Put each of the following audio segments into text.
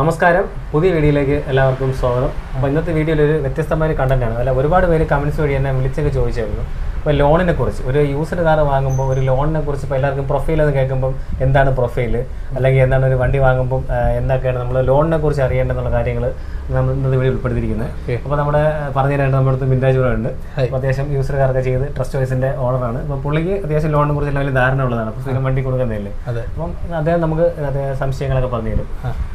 നമസ്കാരം. പുതിയ വീഡിയോയിലേക്ക് എല്ലാവർക്കും സ്വാഗതം. അപ്പോൾ ഇന്നത്തെ വീഡിയോയിൽ ഒരു വ്യത്യസ്തമായ content അല്ല ഒരുപാട് പേര് കമൻസ് വഴി എന്നെ വിളിച്ചൊക്കെ ചോദിച്ചായിരുന്നു. അപ്പോൾ ലോണിനെ കുറിച്ച്. ഒരു യൂസർ കാർ വാങ്ങുമ്പോൾ ഒരു ലോണിനെ കുറിച്ച് ഇപ്പോൾ എല്ലാവർക്കും പ്രൊഫൈൽ എന്ന് കേൾക്കുമ്പം എന്താണ് പ്രൊഫൈൽ അല്ലെങ്കിൽ എന്താണ് ഒരു വണ്ടി വാങ്ങുമ്പം എന്തൊക്കെയാണ് നമ്മൾ ലോണിനെ കുറിച്ച് അറിയേണ്ടെന്നുള്ള കാര്യങ്ങൾ നമ്മൾ ഇന്നത്തെ വീഡിയോ ഉൾപ്പെടുത്തിയിരിക്കുന്നത് അപ്പോൾ നമ്മുടെ പറഞ്ഞു തരാണ്ട് നമ്മുടെ അടുത്ത് മിൻഡാജ് ഉണ്ട്. അപ്പോൾ അത്യാവശ്യം യൂസർ കാർക്ക് ചെയ്ത് ട്രസ്റ്റ് വൈസിന്റെ ഓണറാണ് അപ്പോൾ പുള്ളിക്ക് അത്യാവശ്യം ലോണിനെ കുറിച്ച് എല്ലാവരും വലിയ ധാരണ ഉള്ളതാണ്. അപ്പോൾ സ്ഥിരം വണ്ടി കൊടുക്കുന്നതല്ലേ അപ്പം അദ്ദേഹം നമുക്ക് സംശയങ്ങളൊക്കെ പറഞ്ഞു തരും.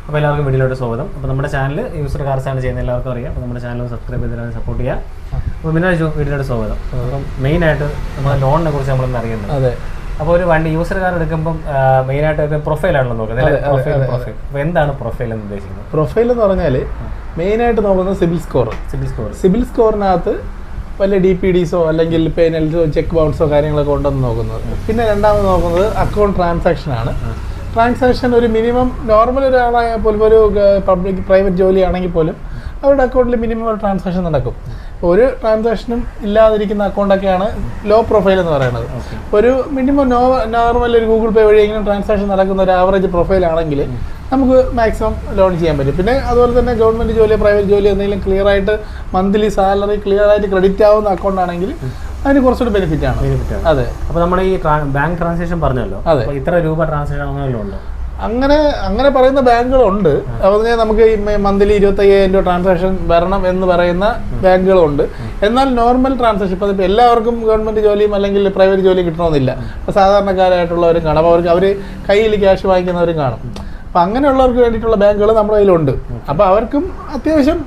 അപ്പോൾ എല്ലാവർക്കും വീഡിയോയിലോട്ട് സ്വാഗതം. അപ്പോൾ നമ്മുടെ ചാനൽ യൂസർ കാർസാണ് ചെയ്യുന്നത്. എല്ലാവർക്കും അറിയാം. അപ്പോൾ നമ്മുടെ ചാനൽ സബ്സ്ക്രൈബ് ചെയ്തിട്ട് സപ്പോർട്ട് ചെയ്യുക. പിന്നെ വീടിനോട് സ്വാഗതം. അപ്പം മെയിനായിട്ട് നമ്മൾ ലോണിനെ കുറിച്ച് നമ്മളൊന്ന് അറിയുന്നത്. അതെ. അപ്പോൾ ഒരു വണ്ടി യൂസർ കാർ എടുക്കുമ്പം മെയിനായിട്ട് പ്രൊഫൈലാണല്ലോ നോക്കുന്നത് പ്രൊഫൈൽ പ്രൊഫൈൽ അപ്പോൾ എന്താണ് പ്രൊഫൈൽ എന്ന് ഉദ്ദേശിക്കുന്നത്? പ്രൊഫൈൽ എന്ന് പറഞ്ഞാൽ മെയിനായിട്ട് നോക്കുന്നത് CIBIL score CIBIL score CIBIL സ്കോറിനകത്ത് വല്ല ഡി പി ഡിസോ അല്ലെങ്കിൽ പേനൽസോ ചെക്ക് ബൗൺസോ കാര്യങ്ങളൊക്കെ ഉണ്ടെന്ന് നോക്കുന്നത്. പിന്നെ രണ്ടാമത് നോക്കുന്നത് അക്കൗണ്ട് ട്രാൻസാക്ഷൻ ആണ്. ട്രാൻസാക്ഷൻ ഒരു മിനിമം നോർമൽ ഒരാളായ പോലും ഒരു പബ്ലിക് പ്രൈവറ്റ് ജോലി ആണെങ്കിൽ പോലും അവരുടെ അക്കൗണ്ടിൽ മിനിമം ഒരു ട്രാൻസാക്ഷൻ നടക്കും. ഒരു ട്രാൻസാക്ഷനും ഇല്ലാതിരിക്കുന്ന അക്കൗണ്ടൊക്കെയാണ് ലോ പ്രൊഫൈൽ എന്ന് പറയുന്നത്. ഒരു മിനിമം നോ നോർമൽ ഒരു ഗൂഗിൾ പേ വഴി എങ്ങനെ ട്രാൻസാക്ഷൻ നടക്കുന്ന ഒരു ആവറേജ് പ്രൊഫൈൽ ആണെങ്കിൽ നമുക്ക് മാക്സിമം ലോൺ ചെയ്യാൻ പറ്റും. പിന്നെ അതുപോലെ തന്നെ ഗവൺമെന്റ് ജോലി പ്രൈവറ്റ് ജോലി എന്തെങ്കിലും ക്ലിയർ ആയിട്ട് മന്ത്ലി സാലറി ക്ലിയർ ആയിട്ട് ക്രെഡിറ്റ് ആവുന്ന അക്കൗണ്ട് ആണെങ്കിൽ അതിന് കുറച്ചുകൂടി ബെനിഫിറ്റ് ആണ്. അതെ. അപ്പോൾ നമ്മൾ ഈ ബാങ്ക് ട്രാൻസാക്ഷൻ പറഞ്ഞല്ലോ. അതെ. ഇത്ര രൂപ ട്രാൻസാക്ഷൻ അങ്ങനെ ഉണ്ടോ അങ്ങനെ അങ്ങനെ പറയുന്ന ബാങ്കുകളുണ്ട്. അതുപോലെ നമുക്ക് മന്ത്ലി ഇരുപത്തി അയ്യായിരം രൂപ ട്രാൻസാക്ഷൻ വരണം എന്ന് പറയുന്ന ബാങ്കുകളുണ്ട്. എന്നാൽ നോർമൽ ട്രാൻസാക്ഷൻ ഇപ്പം എല്ലാവർക്കും ഗവൺമെന്റ് ജോലിയും അല്ലെങ്കിൽ പ്രൈവറ്റ് ജോലിയും കിട്ടണമെന്നില്ല. അപ്പോൾ സാധാരണക്കാരായിട്ടുള്ളവരും കാണും. അവർക്ക് അവർ കയ്യിൽ ക്യാഷ് വാങ്ങിക്കുന്നവരും കാണും. അപ്പം അങ്ങനെയുള്ളവർക്ക് വേണ്ടിയിട്ടുള്ള ബാങ്കുകൾ നമ്മുടെ കയ്യിലുണ്ട്. അപ്പോൾ അവർക്കും അത്യാവശ്യം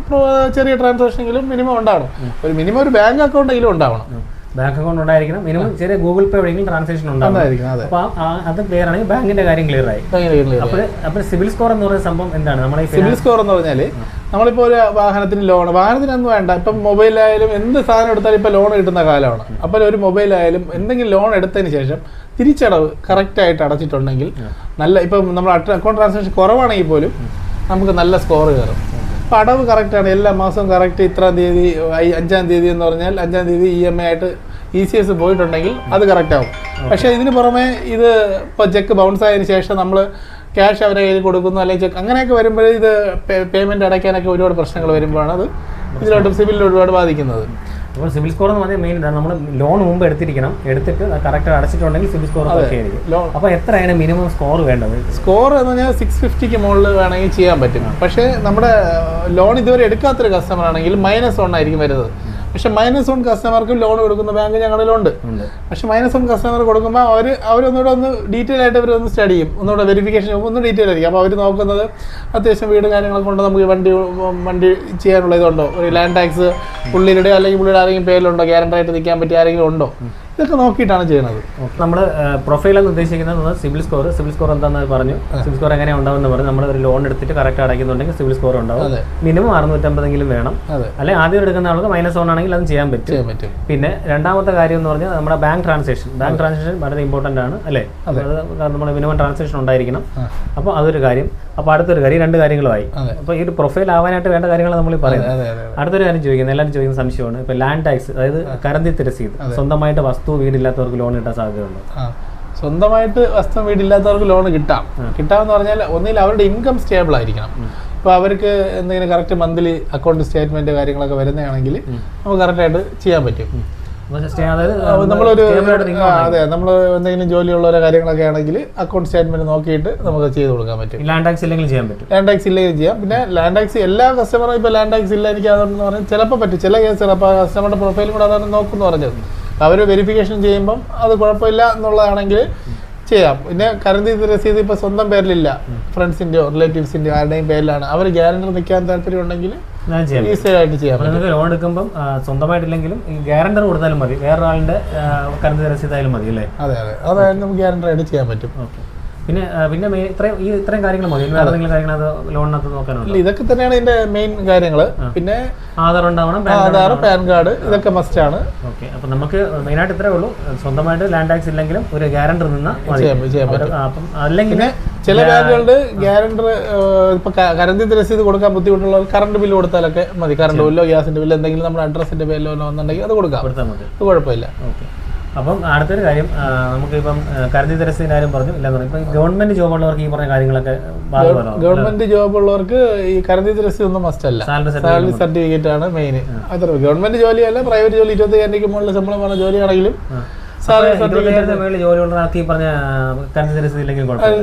ചെറിയ ട്രാൻസാക്ഷനെങ്കിലും മിനിമം ഉണ്ടാവണം. ഒരു മിനിമം ഒരു ബാങ്ക് അക്കൗണ്ട് ഉണ്ടാവണം. ബാങ്ക് അക്കൗണ്ട് ഉണ്ടായിരിക്കണം. മിനിമം ചെറിയ ഗൂഗിൾ പേ വഴിയെങ്കിലും ട്രാൻസാക്ഷൻ ഉണ്ടാകും അപ്പോൾ അത്. ക്ലിയർ ആണെങ്കിൽ ബാങ്കിന്റെ കാര്യം ക്ലിയർ ആയി. അപ്പോൾ അപ്പോൾ സിവിൽ സ്കോർ എന്ന് പറയുന്ന സംഭവം എന്താണ്? നമ്മളെ സിവിൽ സ്കോർ എന്ന് പറഞ്ഞാൽ നമ്മളിപ്പോ ഒരു വാഹനത്തിന് ലോൺ വാഹനത്തിനൊന്നും വേണ്ട. ഇപ്പം മൊബൈലായാലും എന്ത് സാധനം എടുത്താലും ഇപ്പോൾ ലോൺ കിട്ടുന്ന കാലമാണ്. അപ്പോൾ ഒരു മൊബൈലായാലും എന്തെങ്കിലും ലോൺ എടുത്തതിന് ശേഷം തിരിച്ചടവ് കറക്റ്റായിട്ട് അടച്ചിട്ടുണ്ടെങ്കിൽ നല്ല ഇപ്പം നമ്മൾ അക്കൗണ്ട് ട്രാൻസാക്ഷൻ കുറവാണെങ്കിൽ പോലും നമുക്ക് നല്ല സ്കോർ കയറും. അപ്പോൾ അടവ് കറക്റ്റാണ് എല്ലാ മാസവും കറക്റ്റ് ഇത്രാം തീയതി അഞ്ചാം തീയതി എന്ന് പറഞ്ഞാൽ അഞ്ചാം തീയതി ഇ എം ഐ ആയിട്ട് ഇ സി എസ് പോയിട്ടുണ്ടെങ്കിൽ അത് കറക്റ്റ് ആവും. പക്ഷേ ഇതിന് പുറമെ ഇത് ഇപ്പോൾ ചെക്ക് ബൗൺസ് ആയതിനു ശേഷം നമ്മൾ ക്യാഷ് അവരെ കയ്യിൽ കൊടുക്കുന്നു അല്ലെങ്കിൽ ചെക്ക് അങ്ങനെയൊക്കെ വരുമ്പോൾ ഇത് പേയ്മെന്റ് അടയ്ക്കാനൊക്കെ ഒരുപാട് പ്രശ്നങ്ങൾ വരുമ്പോഴാണ് അത് ഇതിലോട്ട് സിബിലിൽ ഒരുപാട് ബാധിക്കുന്നത്. അപ്പോൾ സിബിൽ സ്കോർ എന്ന് പറഞ്ഞാൽ മെയിൻ ഇതാണ്. നമ്മൾ ലോൺ മുമ്പ് എടുത്തിരിക്കണം. എടുത്തിട്ട് കറക്റ്റ് അടച്ചിട്ടുണ്ടെങ്കിൽ സിബിൽ സ്കോർ ആയിരിക്കും. ലോൺ അപ്പോൾ എത്രയാണ് മിനിമം സ്കോർ വേണ്ടത്? സ്കോർ എന്ന് പറഞ്ഞാൽ സിക്സ് ഫിഫ്റ്റിക്ക് മുകളിൽ വേണമെങ്കിൽ ചെയ്യാൻ പറ്റും. പക്ഷേ നമ്മുടെ ലോൺ ഇതുവരെ എടുക്കാത്തൊരു കസ്റ്റമർ ആണെങ്കിൽ മൈനസ് വൺ ആയിരിക്കും വരുന്നത്. പക്ഷേ മൈനസ് വൺ കസ്റ്റമർക്ക് ലോൺ കൊടുക്കുന്ന ബാങ്ക് ഞങ്ങളിലുണ്ട്. പക്ഷെ മൈനസ് വൺ കസ്റ്റമർ കൊടുക്കുമ്പോൾ അവർ അവരൊന്നുകൂടെ ഒന്ന് ഡീറ്റെയിൽ ആയിട്ട് അവരൊന്ന് സ്റ്റഡി ചെയ്യും. ഒന്നുകൂടെ വെരിഫിക്കേഷൻ ഒന്ന് ഡീറ്റെയിൽ ആയിരിക്കും. അപ്പോൾ അവർ നോക്കുന്നത് അത്യാവശ്യം വീട് കാര്യങ്ങളൊക്കെ കൊണ്ട് നമുക്ക് വണ്ടി വണ്ടി ചെയ്യാനുള്ള ഇതുണ്ടോ ഒരു ലാൻഡ് ടാക്സ് പുള്ളിയുടെ അല്ലെങ്കിൽ പുള്ളിയുടെ ആരെങ്കിലും പേരിലുണ്ടോ? ഗ്യാരണ്ടി ആയിട്ട് നിൽക്കാൻ പറ്റിയ ആരെങ്കിലും ഉണ്ടോ? ഇതൊക്കെ നോക്കിയിട്ടാണ് ചെയ്യുന്നത്. നമ്മൾ പ്രൊഫൈൽ എന്ന് ഉദ്ദേശിക്കുന്നത് സിവിൽ സ്കോർ. സിവിൽ സ്കോർ എന്താണെന്ന് പറഞ്ഞു. സിവിൽ സ്കോർ എങ്ങനെ ഉണ്ടാവുമെന്ന് പറഞ്ഞു. നമ്മൾ ഒരു ലോൺ എടുത്തിട്ട് കറക്റ്റ് അടയ്ക്കുന്നുണ്ടെങ്കിൽ സിവിൽ സ്കോർ ഉണ്ടാവും. മിനിമം അറുന്നൂറ്റമ്പതെങ്കിലും വേണം. അല്ലെ ആദ്യം എടുക്കുന്ന ആൾക്ക് മൈനസ് വൺ ആണെങ്കിൽ അത് ചെയ്യാൻ പറ്റും. പിന്നെ രണ്ടാമത്തെ കാര്യം എന്ന് പറഞ്ഞാൽ നമ്മുടെ ബാങ്ക് ട്രാൻസാക്ഷൻ ബാങ്ക് ട്രാൻസാക്ഷൻ വളരെ ഇമ്പോർട്ടന്റ് ആണ് അല്ലേ? അത്. നമ്മുടെ മിനിമം ട്രാൻസാക്ഷൻ ഉണ്ടായിരിക്കണം. അപ്പോൾ അതൊരു കാര്യം. അപ്പോൾ അടുത്തൊരു കാര്യം രണ്ട് കാര്യങ്ങളുമായി. അപ്പൊ അപ്പോൾ ഈ ഒരു പ്രൊഫൈൽ ആവാനായിട്ട് വേണ്ട കാര്യങ്ങൾ നമ്മൾ പറയുന്നത്. അടുത്തൊരു കാര്യം ചോദിക്കുന്നത് എല്ലാവരും ചോദിക്കുന്ന സംശയമാണ്. ഇപ്പോൾ ലാൻഡ് ടാക്സ് അതായത് കരന്തി രസീത് സ്വന്തമായിട്ട് വസ്തു വീടില്ലാത്തവർക്ക് ലോൺ കിട്ടാൻ സാധ്യതയുണ്ട്? സ്വന്തമായിട്ട് വസ്തു വീടില്ലാത്തവർക്ക് ലോൺ കിട്ടാം. കിട്ടാമെന്ന് പറഞ്ഞാൽ ഒന്നിൽ അവരുടെ ഇൻകം സ്റ്റേബിൾ ആയിരിക്കണം. ഇപ്പോൾ അവർക്ക് എന്തെങ്കിലും കറക്റ്റ് മന്ത്ലി അക്കൗണ്ട് സ്റ്റേറ്റ്മെന്റ് കാര്യങ്ങളൊക്കെ വരുന്നതാണെങ്കിൽ നമുക്ക് കറക്റ്റായിട്ട് ചെയ്യാൻ പറ്റും. നമ്മളൊരു അതെ നമ്മൾ എന്തെങ്കിലും ജോലിയുള്ളവരോ കാര്യങ്ങളൊക്കെ ആണെങ്കിൽ അക്കൗണ്ട് സ്റ്റേറ്റ്മെന്റ് നോക്കിയിട്ട് നമുക്ക് ചെയ്ത് കൊടുക്കാൻ പറ്റും. ലാൻഡ് ടാക്സ് ഇല്ലെങ്കിൽ ചെയ്യാൻ പറ്റും. ലാൻഡ് ടാക്സ് ഇല്ലെങ്കിൽ ചെയ്യാം. പിന്നെ ലാൻഡ് ടാക്സ് എല്ലാ കസ്റ്റമറും ഇപ്പോൾ ലാൻഡ് ടാക്സ് ഇല്ല എനിക്ക് അതുകൊണ്ടെന്ന് പറഞ്ഞാൽ ചിലപ്പോൾ പറ്റും. ചില കേസ് അപ്പോൾ കസ്റ്റമറുടെ പ്രൊഫൈലും കൂടെ അതാണ് നോക്കുന്നു പറഞ്ഞത്. അവർ വെരിഫിക്കേഷൻ ചെയ്യുമ്പം അത് കുഴപ്പമില്ല എന്നുള്ളതാണെങ്കിൽ ചെയ്യാം. പിന്നെ കരന്തി രസീത് ഇപ്പോൾ സ്വന്തം പേരിലില്ല. ഫ്രണ്ട്സിന്റെയോ റിലേറ്റീവ്സിന്റെയോ ആരുടെയും പേരിലാണ്. അവർ ഗ്യാരണ്ടർ നിൽക്കാൻ താല്പര്യമുണ്ടെങ്കിൽ ഈസി ആയിട്ട് ചെയ്യാം നിങ്ങൾക്ക് ലോൺ എടുക്കുമ്പോൾ സ്വന്തമായിട്ടില്ലെങ്കിലും ഈ ഗ്യാരണ്ടർ കൊടുത്താലും മതി. വേറൊരാളുടെ കരുതി രസീതായാലും മതി അല്ലേ? അതെ അതെ. അതായത് നമുക്ക് ഗ്യാരണ്ടർ ആയിട്ട് ചെയ്യാൻ പറ്റും. ഓക്കെ. പിന്നെ പിന്നെ ഇത്രയും ഈ ഇത്രയും കാര്യങ്ങൾ മതി. വേറെ എന്തെങ്കിലും കാര്യങ്ങൾ ലോണിനകത്ത് നോക്കാനുണ്ടോ? ഇതൊക്കെ തന്നെയാണ് ഇതിന്റെ മെയിൻ കാര്യങ്ങൾ പിന്നെ ആധാർ ഉണ്ടാവണം ആധാർ പാൻ കാർഡ് ഇതൊക്കെ മസ്റ്റ് ആണ്. ഓക്കെ. അപ്പൊ നമുക്ക് മെയിനായിട്ട് ഇത്രേ ഉള്ളൂ. സ്വന്തമായിട്ട് ലാൻഡ് ടാക്സ് ഇല്ലെങ്കിലും ഒരു ഗ്യാരണ്ടർ നിന്നാ അപ്പം അല്ലെങ്കിൽ ചില ബാങ്കുകളുടെ ഗ്യാരണ്ടർ ഇപ്പൊ ക- കറന്റ് രസീത് കൊടുക്കാൻ ബുദ്ധിമുട്ടുള്ള കറണ്ട് ബില്ല് കൊടുത്താലൊക്കെ മതി. കറണ്ട് ബില്ലോ ഗ്യാസിന്റെ ബില്ലോ എന്തെങ്കിലും നമ്മുടെ അഡ്രസ്സിന്റെ ബില്ലോ എന്നുണ്ടെങ്കിൽ അത് കൊടുക്കാം. അത് കുഴപ്പമില്ല. ഓക്കെ. അപ്പം അടുത്തൊരു കാര്യം നമുക്ക് നമുക്കിപ്പം കരുതി തരസിന്റെ കാര്യം പറഞ്ഞു. ഇല്ലെന്ന് പറഞ്ഞു. ഇപ്പം ഗവൺമെന്റ് ജോബ് ഉള്ളവർക്ക് ഈ പറഞ്ഞ കാര്യങ്ങളൊക്കെ ഗവൺമെന്റ് ജോബ് ഉള്ളവർക്ക് ഈ കരുതി തരസ്ഥ ഒന്നും മസ്റ്റ് അല്ല. സാലറി സർട്ടിഫിക്കറ്റ് ആണ് മെയിൻ അത്ര ഗവൺമെന്റ് ജോലിയല്ല പ്രൈവറ്റ് ജോലി ഇരുപത്തി രൂപയ്ക്ക് മുകളിൽ ശമ്പളം പറഞ്ഞ ജോലിയാണെങ്കിലും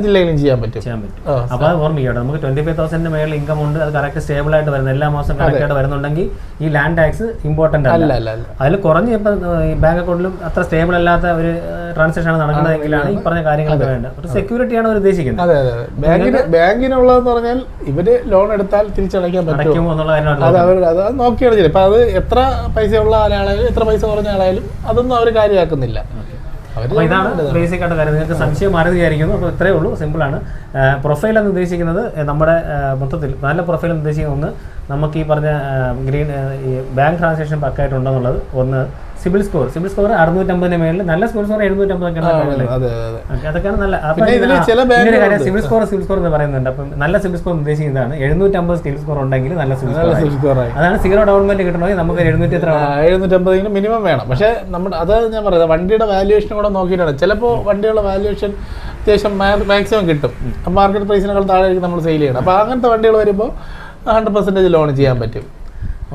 ജില്ലയിലും ചെയ്യാൻ പറ്റും. ചെയ്യാൻ പറ്റും. അപ്പൊ അത് ഓർമ്മിക്കട്ടെ നമുക്ക് ട്വന്റി ഫൈവ് തൗസൻഡിന് മേളിൽ ഇൻകം ഉണ്ട്. അത് കറക്റ്റ് സ്റ്റേബിൾ ആയിട്ട് വരുന്നത് എല്ലാ മാസം കറക്റ്റ് ആയിട്ട് വരുന്നുണ്ടെങ്കിൽ ഈ ലാൻഡ് ടാക്സ് ഇമ്പോർട്ടന്റ് അല്ല. അതിൽ കുറഞ്ഞ ഇപ്പം ബാങ്ക് അക്കൗണ്ടിലും അത്ര സ്റ്റേബിൾ അല്ലാത്ത ഒരു ട്രാൻസാക്ഷൻ ആണ് നടക്കുന്നതെങ്കിലാണ് ഈ പറഞ്ഞ കാര്യങ്ങളൊക്കെ വേണ്ടത്. ഒരു സെക്യൂരിറ്റിയാണ് അവർ ഉദ്ദേശിക്കുന്നത്. ബാങ്കിന് ബാങ്കിനുള്ളതെന്ന് പറഞ്ഞാൽ ഇവർ ലോൺ എടുത്താൽ തിരിച്ചടയ്ക്കാൻ പറ്റും. അടയ്ക്കുമോ എന്നുള്ള കാര്യമാണ് അത് അവർ അത് നോക്കിയാണ് അത് എത്ര പൈസ ഉള്ള ആളായാലും എത്ര പൈസ കുറഞ്ഞ ആളായാലും അതൊന്നും അവർ കാര്യമാക്കുന്നില്ല. അപ്പോൾ ഇതാണ് ബേസിക് ആയിട്ട് കാര്യം. നിങ്ങൾക്ക് സംശയം മാറി വിചാരിക്കുന്നു. അപ്പോൾ ഇത്രയേ ഉള്ളൂ. സിമ്പിളാണ് പ്രൊഫൈൽ എന്ന് ഉദ്ദേശിക്കുന്നത് നമ്മുടെ മൊത്തത്തിൽ നല്ല പ്രൊഫൈൽ എന്ന് ഉദ്ദേശിക്കുന്ന ഒന്ന് നമുക്ക് ഈ പറഞ്ഞ ഗ്രീൻ ഈ ബാങ്ക് ട്രാൻസാക്ഷൻ പക്കായിട്ടുണ്ടെന്നുള്ളത് ഒന്ന് സിബിൽ സ്കോർ. സിബിൽ സ്കോർ അറുന്നൂറ്റമ്പതിന് മേളിൽ നല്ല സിബിൽ സ്കോർ എഴുന്നൂറ്റമ്പതൊക്കെ അതൊക്കെയാണ് നല്ല കാര്യം സിവിൽ സ്കോർ സിവിൽ സ്കോർ എന്ന് പറയുന്നുണ്ട്. അപ്പം നല്ല സിബിൽ സ്കോർ ഉദ്ദേശിക്കുന്നതാണ്. എഴുന്നൂറ്റമ്പത് സിബിൽ സ്കോർ ഉണ്ടെങ്കിൽ നല്ല സിബിൽ സ്കോർ അതാണ് സീറോ ഡൗൺമെന്റ് കിട്ടണമെങ്കിൽ നമുക്ക് എഴുന്നൂറ്റി എത്ര വേണം? എഴുന്നൂറ്റമ്പതിന് മിനിമം വേണം. പക്ഷേ നമ്മുടെ അത് ഞാൻ പറയുന്നത് വണ്ടിയുടെ വാല്യുവേഷൻ കൂടെ നോക്കിയിട്ടാണ്. ചിലപ്പോൾ വണ്ടിയുടെ വാല്യുവേഷൻ അത്യാവശ്യം മാക്സിമം കിട്ടും. മാർക്കറ്റ് പ്രൈസിനേക്കാൾ താഴെ നമ്മൾ സെയിൽ ചെയ്യണം അപ്പോൾ അങ്ങനത്തെ വണ്ടികൾ വരുമ്പോൾ ഹൺഡ്രഡ് പെർസെന്റേജ് ലോൺ ചെയ്യാൻ പറ്റും.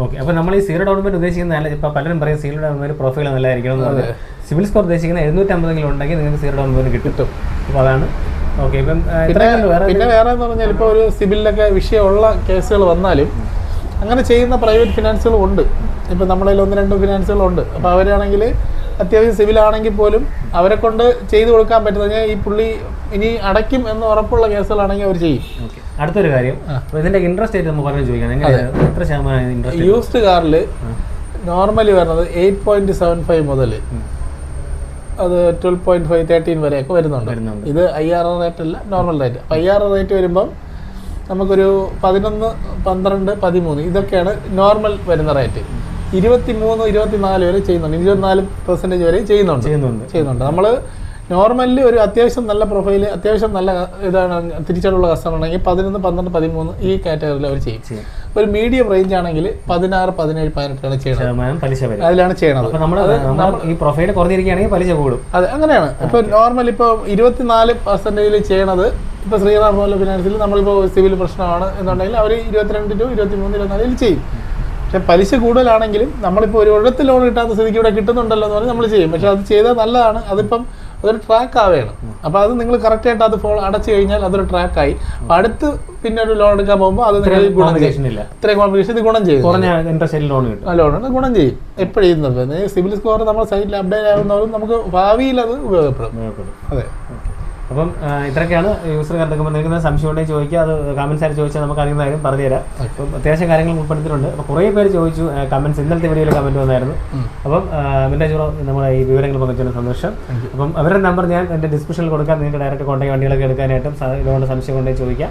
ഓക്കെ അപ്പോൾ നമ്മൾ ഈ സീറോ ഡെവലപ്മെന്റ് ഉദ്ദേശിക്കുന്ന നല്ല ഇപ്പോൾ പലരും പറയും സീറോ ഡെവലപ്മെന്റ് പ്രൊഫൈൽ നല്ലതായിരിക്കണം എന്ന് പറഞ്ഞാൽ സിവിൽ സ്കോർ ഉദ്ദേശിക്കുന്ന എഴുന്നൂറ്റമ്പതെങ്കിലും ഉണ്ടെങ്കിൽ നിങ്ങൾക്ക് സീറോ ഡെവലപ്മെന്റ് കിട്ടും. അപ്പോൾ അതാണ്. ഓക്കെ ഇപ്പം പിന്നെ വേറെ എന്ന് പറഞ്ഞാൽ ഇപ്പോൾ ഒരു സിബിലിലൊക്കെ വിഷയമുള്ള കേസുകൾ വന്നാലും അങ്ങനെ ചെയ്യുന്ന പ്രൈവറ്റ് ഫിനാൻസുകളും ഉണ്ട്. ഇപ്പൊ നമ്മളതിൽ ഒന്ന് രണ്ട് ഫിനാൻസുകളുണ്ട് അപ്പോൾ അവരാണെങ്കിൽ അത്യാവശ്യം സിവിലാണെങ്കിൽ പോലും അവരെ കൊണ്ട് ചെയ്തു കൊടുക്കാൻ പറ്റുന്ന ഈ പുള്ളി ഇനി അടയ്ക്കും എന്ന് ഉറപ്പുള്ള കേസുകളാണെങ്കിൽ അവർ ചെയ്യും. അടുത്തൊരു കാര്യം. ഇതിന്റെ ഇൻട്രസ്റ്റ് റേറ്റ് നമുക്ക് പറഞ്ഞു ചോദിക്കാം. എത്ര ശതമാനം ഇൻട്രസ്റ്റ് യൂസ്ഡ് കാറിൽ നോർമലി വരുന്നത് എയ്റ്റ് പോയിന്റ് സെവൻ ഫൈവ് മുതൽ അത് ട്വൽവ് പോയിന്റ് ഫൈവ് തേർട്ടീൻ വരെയൊക്കെ വരുന്നുണ്ട്. ഇത് ഐ ആർ ആർ റേറ്റ് അല്ല നോർമൽ റേറ്റ് അപ്പം ഐ ആർ റേറ്റ് വരുമ്പം നമുക്കൊരു പതിനൊന്ന് പന്ത്രണ്ട് പതിമൂന്ന് ഇതൊക്കെയാണ് നോർമൽ വരുന്ന റേറ്റ് ഇരുപത്തി മൂന്ന് ഇരുപത്തി നാല് വരെ ചെയ്യുന്നുണ്ട്. ഇരുപത്തിനാല് പെർസെന്റേജ് വരെ ചെയ്യുന്നുണ്ട്. ചെയ്യുന്നുണ്ട്. ചെയ്യുന്നുണ്ട്. നമ്മൾ നോർമലി ഒരു അത്യാവശ്യം നല്ല പ്രൊഫൈൽ അത്യാവശ്യം നല്ല ഇതാണ് തിരിച്ചടുള്ള കസ്റ്റമർ ആണെങ്കിൽ പതിനൊന്ന് പന്ത്രണ്ട് പതിമൂന്ന് ഈ കാറ്റഗറിയിൽ അവർ ചെയ്യും. ഒരു മീഡിയം റേഞ്ച് ആണെങ്കിൽ പതിനാറ് പതിനേഴ് പതിനെട്ടാണ് ചെയ്യുന്നത് പലിശ അതിലാണ് ചെയ്യണത്. ഈ പ്രൊഫൈൽ കുറഞ്ഞിരിക്കുകയാണെങ്കിൽ പലിശ കൂടും. അതെ അങ്ങനെയാണ്. ഇപ്പൊ നോർമൽ ഇപ്പൊ ഇരുപത്തിനാല് പെർസെന്റേജിൽ ചെയ്യണത് ഇപ്പൊ ശ്രീറാം ഫിനാൻസിൽ നമ്മളിപ്പോ സിവിൽ പ്രശ്നമാണ് എന്നുണ്ടെങ്കിൽ അവർ ഇരുപത്തിരണ്ട് ടു ഇരുപത്തിമൂന്ന് ഇരുപത്തിനാലിൽ ചെയ്യും. പക്ഷെ പലിശ കൂടുതലാണെങ്കിലും നമ്മളിപ്പോൾ ഒരു ഒരിടത്ത് ലോൺ കിട്ടാത്ത സ്ഥിതിക്ക് ഇവിടെ കിട്ടുന്നുണ്ടല്ലോ എന്ന് പറഞ്ഞ് നമ്മൾ ചെയ്യും. പക്ഷെ അത് ചെയ്താൽ നല്ലതാണ്. അതിപ്പം അതൊരു ട്രാക്ക് ആവുകയാണ് അപ്പോൾ അത് നിങ്ങൾ കറക്റ്റായിട്ട് അത് ഫോൺ അടച്ചു കഴിഞ്ഞാൽ അതൊരു ട്രാക്കായി അപ്പം അടുത്ത് പിന്നെ ഒരു ലോൺ എടുക്കാൻ പോകുമ്പോൾ അത് നിങ്ങൾ ഗുണം ഇത്രയും കോൺഫിഗേഷൻ ഇത് ഗുണം ചെയ്യും. കുറഞ്ഞ ഇൻട്രസ്റ്റ് ലോൺ കിട്ടും. ലോൺ ഗുണം ചെയ്യും. എപ്പോഴും ചെയ്യുന്നത്? സിവിൽ സ്കോർ നമ്മുടെ സൈറ്റിൽ അപ്ഡേറ്റ് ആകുന്നവരും നമുക്ക് ഭാവിയിൽ അത് ഉപയോഗപ്പെടും. അതെ. അപ്പം ഇത്രയൊക്കെയാണ് യൂസർ കണ്ടെത്തുമ്പോൾ നിങ്ങൾക്ക് സംശയം ഉണ്ടെങ്കിൽ ചോദിക്കുക. അത് കമൻസ് ആയിട്ട് ചോദിച്ചാൽ നമുക്ക് അറിയുന്ന കാര്യം പറഞ്ഞുതരാം. അപ്പം അത്യാവശ്യം കാര്യങ്ങൾ ഉൾപ്പെടുത്തിയിട്ടുണ്ട്. അപ്പോൾ കുറേ പേര് ചോദിച്ചു കമൻസ് ഇന്നലത്തെ വീഡിയോയിൽ കമന്റ് വന്നായിരുന്നു. അപ്പം മിന്റാജ് ബ്രോ നമ്മുടെ ഈ വിവരങ്ങൾ പങ്കുവച്ചതിന് സന്തോഷം. അപ്പം അവരുടെ നമ്പർ ഞാൻ എന്റെ ഡിസ്ക്രിപ്ഷനിൽ കൊടുക്കാം. നിങ്ങൾക്ക് ഡയറക്റ്റ് കോൺടാക്ട് വണ്ടികളൊക്കെ എടുക്കാനായിട്ടും ഇതുകൊണ്ട് സംശയം ഉണ്ടെങ്കിൽ ചോദിക്കാം.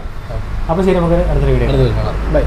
അപ്പോൾ ശരി നമുക്ക് അടുത്തൊരു വീഡിയോ കാണാം. ബൈ